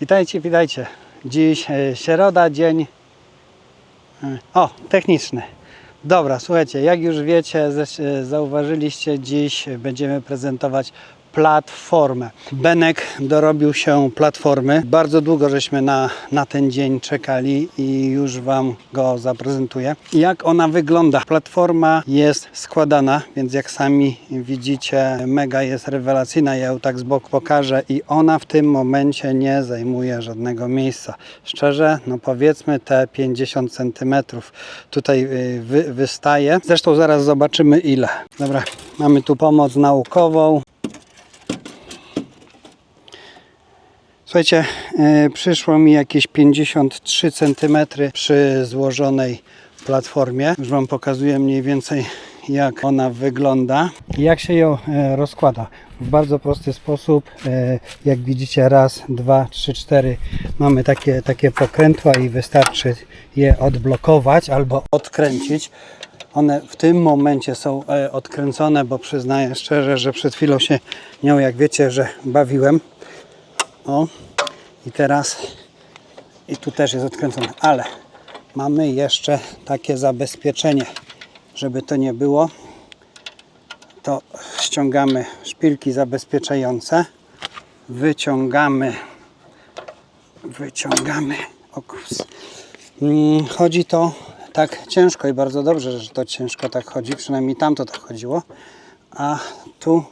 Witajcie, witajcie. Dziś e, środa, dzień. e, O, techniczny. Dobra, słuchajcie, jak już wiecie, e, zauważyliście, dziś będziemy prezentować platformę. Benek dorobił się platformy. Bardzo długo żeśmy na, na ten dzień czekali i już Wam go zaprezentuję. Jak ona wygląda? Platforma jest składana, więc jak sami widzicie, mega jest rewelacyjna. Ja ją tak z boku pokażę i ona w tym momencie nie zajmuje żadnego miejsca. Szczerze, no powiedzmy te 50 cm tutaj y, wy, wystaje. Zresztą zaraz zobaczymy ile. Dobra, mamy tu pomoc naukową. Słuchajcie, e, przyszło mi jakieś 53 cm przy złożonej platformie. Już Wam pokazuję mniej więcej jak ona wygląda jak się ją e, rozkłada. W bardzo prosty sposób, e, jak widzicie raz, dwa, trzy, cztery mamy takie, takie pokrętła i wystarczy je odblokować albo odkręcić. One w tym momencie są odkręcone, bo przyznaję szczerze, że przed chwilą się nią, jak wiecie, że bawiłem. O, i teraz i tu też jest odkręcone, ale mamy jeszcze takie zabezpieczenie, żeby to nie było. To ściągamy szpilki zabezpieczające, wyciągamy, wyciągamy. O. Mm, Chodzi to tak ciężko i bardzo dobrze, że to ciężko tak chodzi, przynajmniej tam to tak chodziło, a tu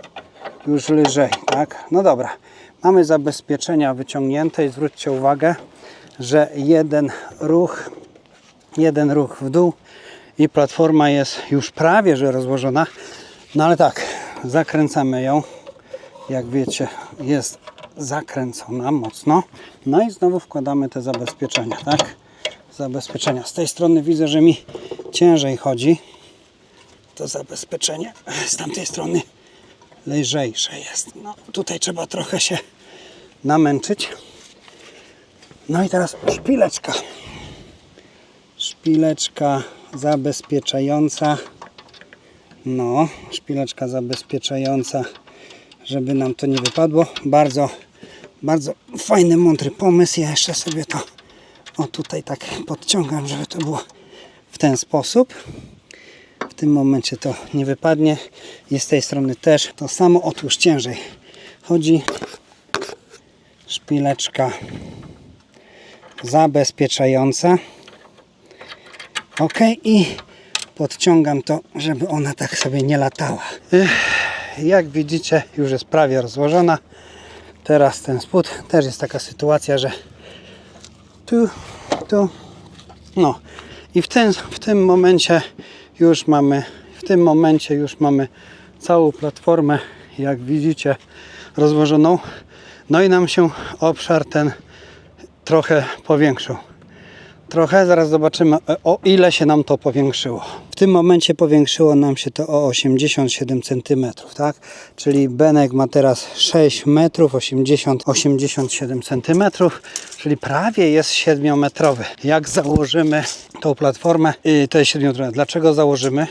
już lżej, tak? No dobra, mamy zabezpieczenia wyciągnięte i zwróćcie uwagę, że jeden ruch, jeden ruch w dół i platforma jest już prawie, że rozłożona. No ale tak, zakręcamy ją, jak wiecie, jest zakręcona mocno. No i znowu wkładamy te zabezpieczenia, tak? Zabezpieczenia. Z tej strony widzę, że mi ciężej chodzi to zabezpieczenie. Z tamtej strony lżejsze jest. No, tutaj trzeba trochę się namęczyć. No i teraz szpileczka. Szpileczka zabezpieczająca. No, szpileczka zabezpieczająca, żeby nam to nie wypadło. Bardzo, bardzo fajny, mądry pomysł. Ja jeszcze sobie to o tutaj tak podciągam, żeby to było w ten sposób. W tym momencie to nie wypadnie. I z tej strony też to samo, otóż ciężej. Chodzi szpileczka zabezpieczająca. Ok i podciągam to, żeby ona tak sobie nie latała. Jak widzicie już jest prawie rozłożona. Teraz ten spód. Też jest taka sytuacja, że tu, tu. No. I w tym, w tym momencie już mamy w tym momencie już mamy całą platformę jak widzicie rozłożoną no i nam się obszar ten trochę powiększył trochę, zaraz zobaczymy o ile się nam to powiększyło. W tym momencie powiększyło nam się to o 87 cm, tak? Czyli Benek ma teraz 6 metrów 80 87 cm, czyli prawie jest 7 metrowy. Jak założymy tą platformę, to jest 7 metrowe. Dlaczego założymy?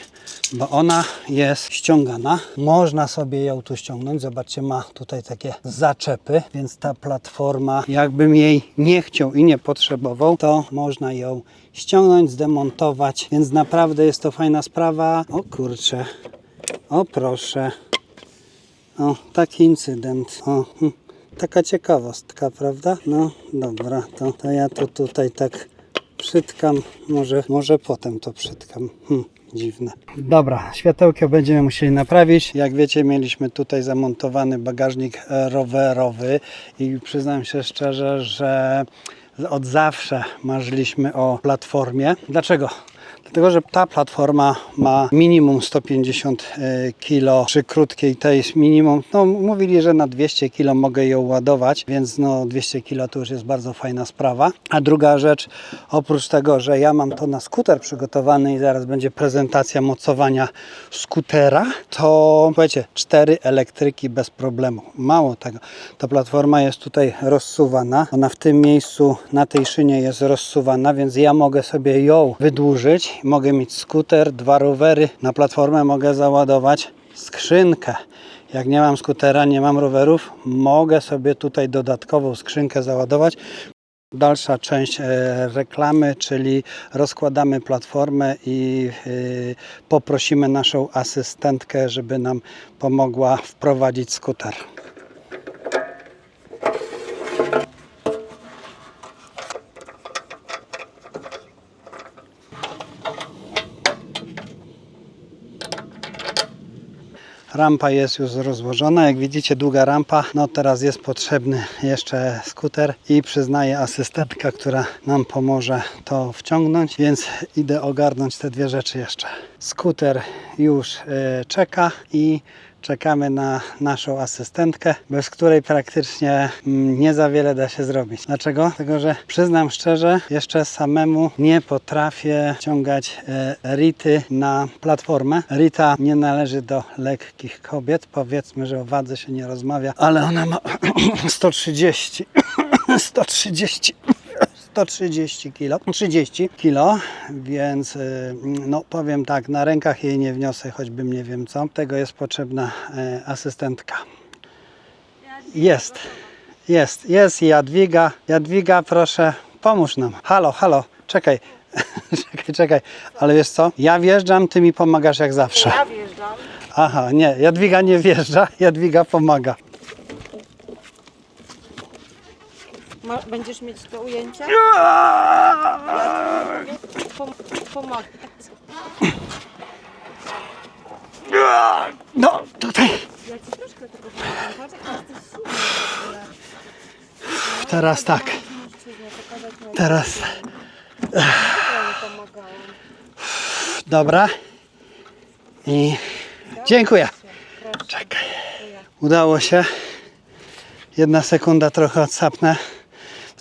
Bo ona jest ściągana. Można sobie ją tu ściągnąć. Zobaczcie, ma tutaj takie zaczepy, więc ta platforma, jakbym jej nie chciał i nie potrzebował, to można ją ściągnąć, zdemontować, więc naprawdę jest to fajna sprawa. O kurczę, o proszę, o taki incydent, o hm. taka ciekawostka, prawda? No dobra, to, to ja to tutaj tak przytkam, może, może potem to przytkam. Hm. Dziwne. Dobra, światełko będziemy musieli naprawić. Jak wiecie, mieliśmy tutaj zamontowany bagażnik e, rowerowy i przyznam się szczerze, że od zawsze marzyliśmy o platformie. Dlaczego? Dlatego, że ta platforma ma minimum 150 kg, przy krótkiej tej jest minimum, no mówili, że na 200 kg mogę ją ładować, więc no 200 kg to już jest bardzo fajna sprawa. A druga rzecz, oprócz tego, że ja mam to na skuter przygotowany i zaraz będzie prezentacja mocowania skutera, to słuchajcie, cztery elektryki bez problemu. Mało tego, ta platforma jest tutaj rozsuwana, ona w tym miejscu na tej szynie jest rozsuwana, więc ja mogę sobie ją wydłużyć, mogę mieć skuter, dwa rowery, na platformę mogę załadować skrzynkę Jak nie mam skutera, nie mam rowerów, mogę sobie tutaj dodatkową skrzynkę załadować. Dalsza część e, reklamy, czyli rozkładamy platformę i e, poprosimy naszą asystentkę, żeby nam pomogła wprowadzić skuter. Rampa jest już rozłożona. Jak widzicie, długa rampa. No teraz jest potrzebny jeszcze skuter i przyznaję asystentka, która nam pomoże to wciągnąć, więc idę ogarnąć te dwie rzeczy jeszcze. Skuter już e, czeka i czekamy na naszą asystentkę, bez której praktycznie mm, nie za wiele da się zrobić. Dlaczego? Dlatego, że przyznam szczerze, jeszcze samemu nie potrafię ciągać e, Rity na platformę. Rita nie należy do lekkich kobiet. Powiedzmy, że o wadze się nie rozmawia, ale ona ma 130. 130. 130 kg, 30 kg, więc y, no powiem tak, na rękach jej nie wniosę, choćbym nie wiem co. Tego jest potrzebna e, asystentka. Jest, jest, jest Jadwiga. Jadwiga, proszę, pomóż nam. Halo, halo, czekaj, czekaj, czekaj, ale wiesz co, ja wjeżdżam, ty mi pomagasz jak zawsze. Ja wjeżdżam. Aha, nie, Jadwiga nie wjeżdża, Jadwiga pomaga. Ma, będziesz mieć to ujęcie? Pom pomagać. No, tutaj. Ja ci troszkę tego pomagam. Patrz, jak jesteś silny w ogóle. Teraz tak, pokazać teraz, Ja pomagałam. dobra. I dziękuję. Proszę, Czekaj. Udało się. Jedna sekunda trochę odsapnę.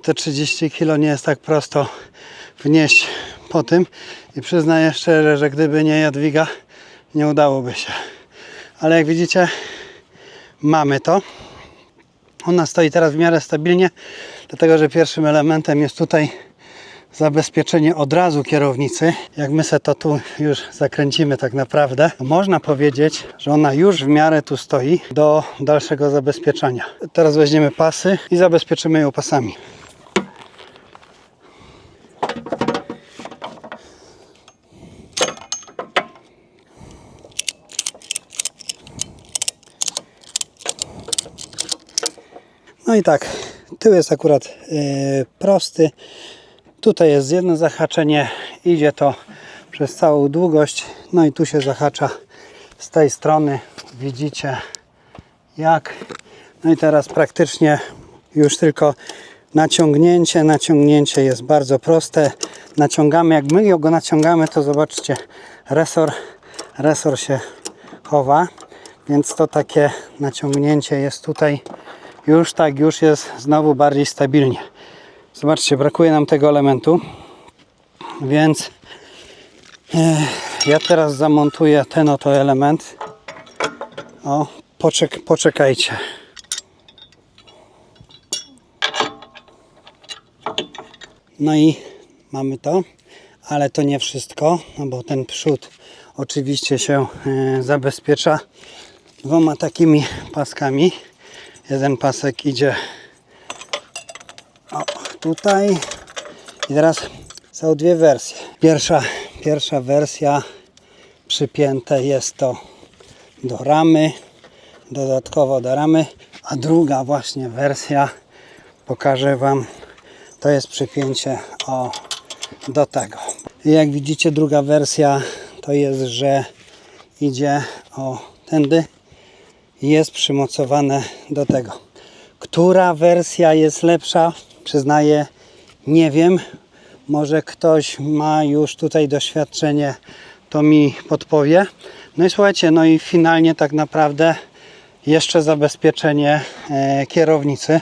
Te 30 kg nie jest tak prosto wnieść po tym. I przyznaję szczerze, że gdyby nie Jadwiga, nie udałoby się. Ale jak widzicie, mamy to. Ona stoi teraz w miarę stabilnie, dlatego że pierwszym elementem jest tutaj zabezpieczenie od razu kierownicy. Jak my se to tu już zakręcimy tak naprawdę, można powiedzieć, że ona już w miarę tu stoi do dalszego zabezpieczenia. Teraz weźmiemy pasy i zabezpieczymy ją pasami. No i tak, tył jest akurat e, prosty. Tutaj jest jedno zahaczenie, idzie to przez całą długość. No i tu się zahacza z tej strony. Widzicie jak. No i teraz praktycznie już tylko naciągnięcie. Naciągnięcie jest bardzo proste. Naciągamy, jak my go naciągamy, to zobaczcie, resor, resor się chowa. Więc to takie naciągnięcie jest tutaj już tak, już jest znowu bardziej stabilnie. Zobaczcie, brakuje nam tego elementu, więc e, ja teraz zamontuję ten oto element. O, poczek, poczekajcie. No i mamy to, ale to nie wszystko, no bo ten przód oczywiście się e, zabezpiecza dwoma takimi paskami. Jeden pasek idzie o, tutaj i teraz są dwie wersje. Pierwsza, pierwsza wersja przypięte jest to do ramy, dodatkowo do ramy, a druga właśnie wersja pokażę Wam to jest przypięcie o, do tego. I jak widzicie druga wersja to jest, że idzie o tędy jest przymocowane do tego. Która wersja jest lepsza? Przyznaję, nie wiem. Może ktoś ma już tutaj doświadczenie, to mi podpowie. No i słuchajcie, no i finalnie tak naprawdę jeszcze zabezpieczenie e, kierownicy,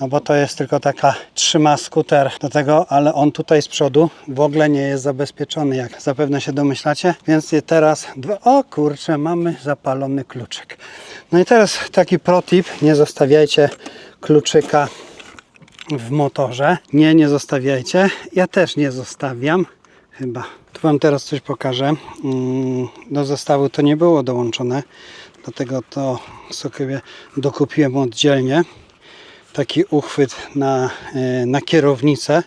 no bo to jest tylko taka trzyma skuter do tego, ale on tutaj z przodu w ogóle nie jest zabezpieczony, jak zapewne się domyślacie, więc teraz, o kurczę, mamy zapalony kluczyk. No i teraz taki protip, nie zostawiajcie kluczyka w motorze. Nie, nie zostawiajcie. Ja też nie zostawiam. Chyba. Tu Wam teraz coś pokażę. Mm, Do zestawu to nie było dołączone. Dlatego to sobie dokupiłem oddzielnie taki uchwyt na, e, na kierownicę,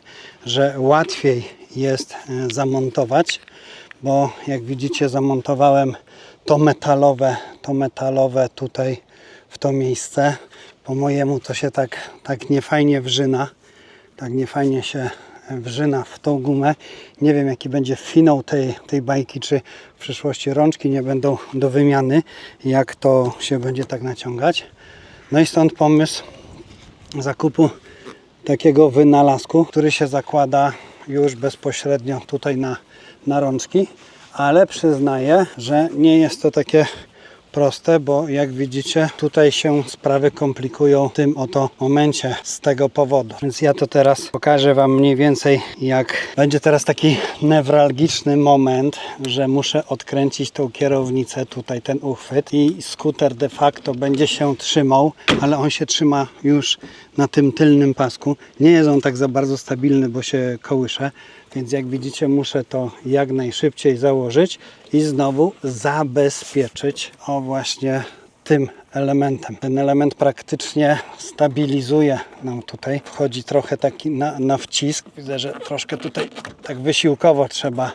że łatwiej jest e, zamontować, bo jak widzicie zamontowałem to metalowe, to metalowe tutaj w to miejsce. Po mojemu to się tak, tak niefajnie wrzyna, tak niefajnie się wrzyna w tą gumę. Nie wiem jaki będzie finał tej, tej bajki, czy w przyszłości rączki nie będą do wymiany, jak to się będzie tak naciągać. No i stąd pomysł zakupu takiego wynalazku, który się zakłada już bezpośrednio tutaj na, na rączki, ale przyznaję, że nie jest to takie proste, bo jak widzicie tutaj się sprawy komplikują w tym oto momencie z tego powodu. Więc ja to teraz pokażę Wam mniej więcej jak będzie teraz taki newralgiczny moment, że muszę odkręcić tą kierownicę, tutaj ten uchwyt i skuter de facto będzie się trzymał, ale on się trzyma już na tym tylnym pasku. Nie jest on tak za bardzo stabilny, bo się kołysze, więc jak widzicie muszę to jak najszybciej założyć i znowu zabezpieczyć o właśnie tym elementem. Ten element praktycznie stabilizuje nam tutaj. Wchodzi trochę taki na, na wcisk. Widzę, że troszkę tutaj tak wysiłkowo trzeba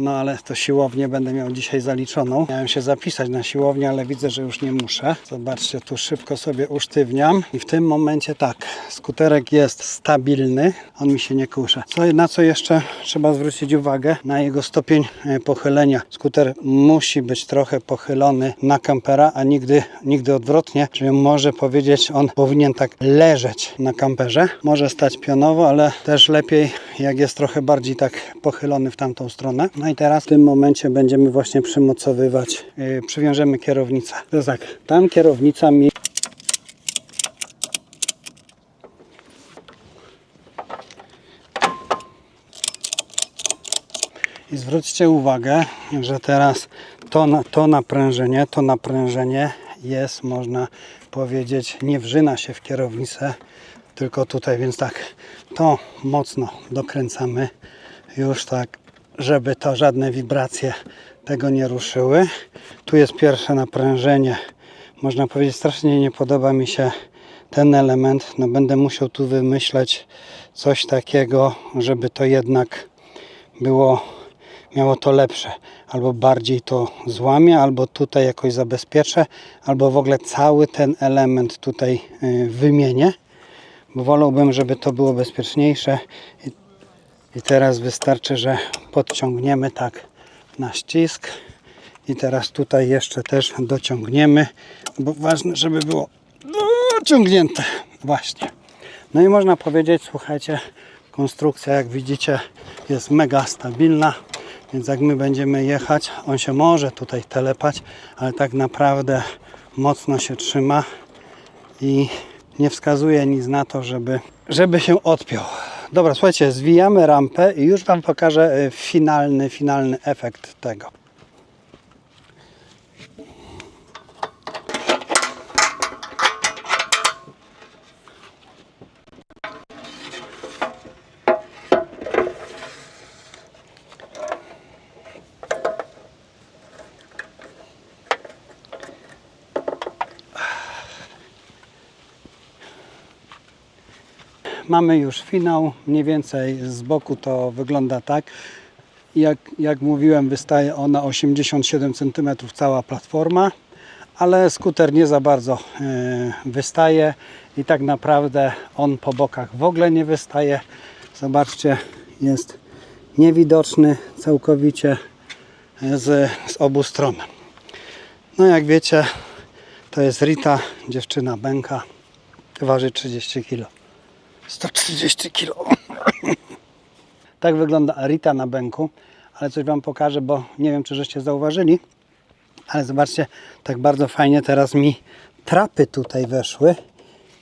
no ale to siłownię będę miał dzisiaj zaliczoną. Miałem się zapisać na siłownię, ale widzę, że już nie muszę. Zobaczcie, tu szybko sobie usztywniam i w tym momencie tak, skuterek jest stabilny, on mi się nie kusze. Co, na co jeszcze trzeba zwrócić uwagę? Na jego stopień e, pochylenia. Skuter musi być trochę pochylony na kampera, a nigdy, nigdy odwrotnie, czyli może powiedzieć, on powinien tak leżeć na kamperze. Może stać pionowo, ale też lepiej jak jest trochę bardziej tak pochylony w tamtą stronę. No i teraz w tym momencie będziemy właśnie przymocowywać, yy, przywiążemy kierownicę. To jest tak, tam kierownica mi I zwróćcie uwagę, że teraz to, to naprężenie, to naprężenie jest, można powiedzieć, nie wrzyna się w kierownicę, tylko tutaj, więc tak, to mocno dokręcamy już tak, żeby to żadne wibracje tego nie ruszyły. Tu jest pierwsze naprężenie. Można powiedzieć, strasznie nie podoba mi się ten element. No będę musiał tu wymyśleć coś takiego, żeby to jednak było, miało to lepsze. Albo bardziej to złamie, albo tutaj jakoś zabezpieczę, albo w ogóle cały ten element tutaj y, wymienię, bo wolałbym, żeby to było bezpieczniejsze. I teraz wystarczy, że podciągniemy tak na ścisk. I teraz tutaj jeszcze też dociągniemy, bo ważne, żeby było dociągnięte. Właśnie. No i można powiedzieć, słuchajcie, konstrukcja jak widzicie jest mega stabilna, więc jak my będziemy jechać, on się może tutaj telepać, ale tak naprawdę mocno się trzyma i nie wskazuje nic na to, żeby, żeby się odpiął. Dobra, słuchajcie, zwijamy rampę i już Wam pokażę y, finalny, finalny efekt tego. Mamy już finał, mniej więcej z boku to wygląda tak. Jak, jak mówiłem, wystaje ona 87 cm cała platforma, ale skuter nie za bardzo e, wystaje i tak naprawdę on po bokach w ogóle nie wystaje. Zobaczcie, jest niewidoczny całkowicie z, z obu stron. No jak wiecie, to jest Rita, dziewczyna Bęka, waży 30 kg. 130 kg. tak wygląda Arita na bęku, ale coś Wam pokażę, bo nie wiem, czy żeście zauważyli, ale zobaczcie, tak bardzo fajnie teraz mi trapy tutaj weszły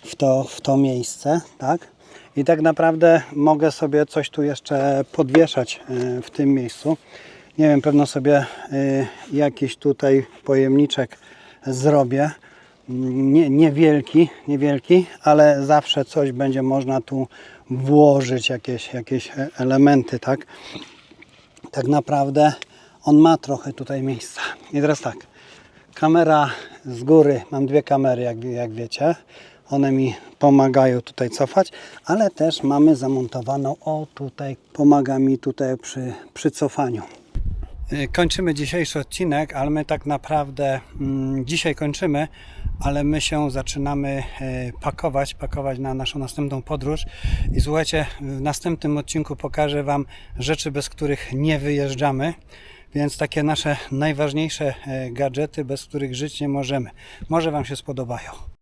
w to, w to miejsce, tak? I tak naprawdę mogę sobie coś tu jeszcze podwieszać e, w tym miejscu. Nie wiem, pewno sobie e, jakiś tutaj pojemniczek zrobię nie, niewielki, niewielki, ale zawsze coś będzie można tu włożyć, jakieś, jakieś e- elementy, tak? Tak naprawdę on ma trochę tutaj miejsca. I teraz tak, Kamera z góry, mam dwie kamery, jak, jak wiecie. One mi pomagają tutaj cofać, ale też mamy zamontowaną, o tutaj, pomaga mi tutaj przy, przy cofaniu. Y, Kończymy dzisiejszy odcinek, ale my tak naprawdę mm, dzisiaj kończymy, ale my się zaczynamy e, pakować, pakować na naszą następną podróż. I słuchajcie, w następnym odcinku pokażę Wam rzeczy, bez których nie wyjeżdżamy. Więc takie nasze najważniejsze e, gadżety, bez których żyć nie możemy. Może Wam się spodobają.